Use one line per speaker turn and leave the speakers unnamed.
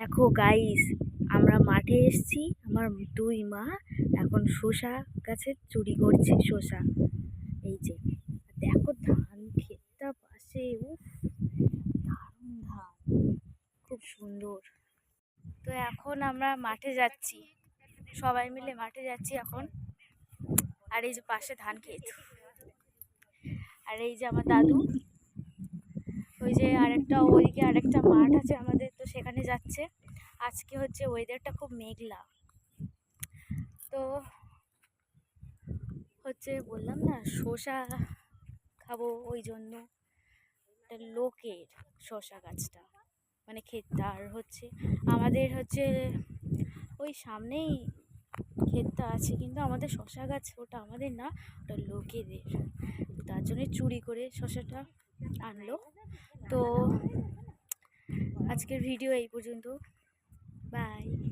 দেখো গাইস আমরা মাঠে এসছি, আমার দুই মা এখন শসা গাছে চুরি করছে, শসা। এই যে, দেখো ধান ক্ষেতটা পাশে, উফ ধান, খুব সুন্দর। তো এখন আমরা মাঠে যাচ্ছি, সবাই মিলে মাঠে যাচ্ছি এখন। আর এই যে পাশে ধান ক্ষেত আর এই যে আমার দাদু, ওই যে আরেকটা, ওইদিকে আরেকটা মাঠ আছে আমাদের। তো সেখানে যাচ্ছে। আজকে হচ্ছে ওয়েদারটা খুব মেঘলা। তো হচ্ছে বললাম না, শসা খাব ওই জন্য। লোকের শসা গাছটা মানে ক্ষেতটা আর হচ্ছে। আমাদের হচ্ছে ওই সামনেই ক্ষেতটা আছে, কিন্তু আমাদের শশা গাছ ওটা আমাদের না, ওটা লোকেদের। তার জন্য চুরি করে শশাটা আনলো। তো আজকের ভিডিও এই পর্যন্ত। বাই